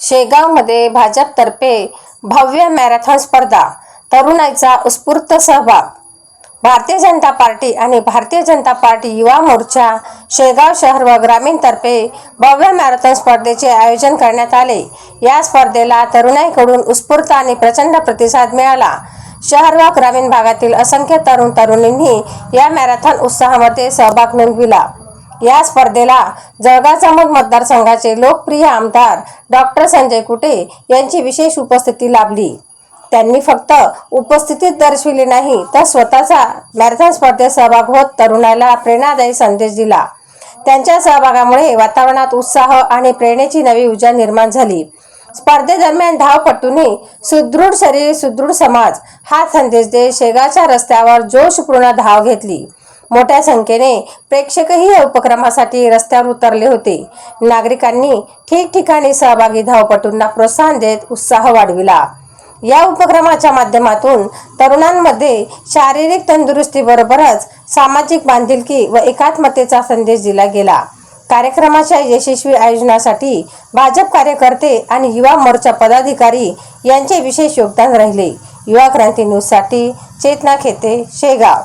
शेगावमध्ये भाजपतर्फे भव्य मॅरेथॉन स्पर्धा तरुणाईचा उत्स्फूर्त सहभाग. भारतीय जनता पार्टी आणि भारतीय जनता पार्टी युवा मोर्चा शेगाव शहर व ग्रामीणतर्फे भव्य मॅरेथॉन स्पर्धेचे आयोजन करण्यात आले. या स्पर्धेला तरुणाईकडून उत्स्फूर्त आणि प्रचंड प्रतिसाद मिळाला. शहर व ग्रामीण भागातील असंख्य तरुण तरुणींनी या मॅरेथॉन उत्साहामध्ये सहभाग नोंदविला. या स्पर्धेला जळगाव जामोद मतदारसंघाचे लोकप्रिय आमदार डॉक्टर संजय कुटे यांची विशेष उपस्थिती लाभली. त्यांनी फक्त उपस्थितीत दर्शविली नाही तर स्वतःचा मॅरेथॉन स्पर्धेत सहभाग होत तरुणाला प्रेरणादायी संदेश दिला. त्यांच्या सहभागामुळे वातावरणात उत्साह आणि प्रेरणेची नवी ऊर्जा निर्माण झाली. स्पर्धेदरम्यान धावपटूंनी सुदृढ शरीर सुदृढ समाज हा संदेश देत शेगावच्या रस्त्यावर जोशपूर्ण धाव घेतली. मोठ्या संख्येने प्रेक्षकही या उपक्रमासाठी रस्त्यावर उतरले होते. नागरिकांनी ठिकठिकाणी सहभागी धावपटूंना प्रोत्साहन देत उत्साह वाढविला. या उपक्रमाच्या माध्यमातून तरुणांमध्ये शारीरिक तंदुरुस्तीबरोबरच सामाजिक बांधिलकी व एकात्मतेचा संदेश दिला गेला. कार्यक्रमाच्या यशस्वी आयोजनासाठी भाजप कार्यकर्ते आणि युवा मोर्चा पदाधिकारी यांचे विशेष योगदान राहिले. युवा क्रांती न्यूजसाठी चेतना खेते शेगाव.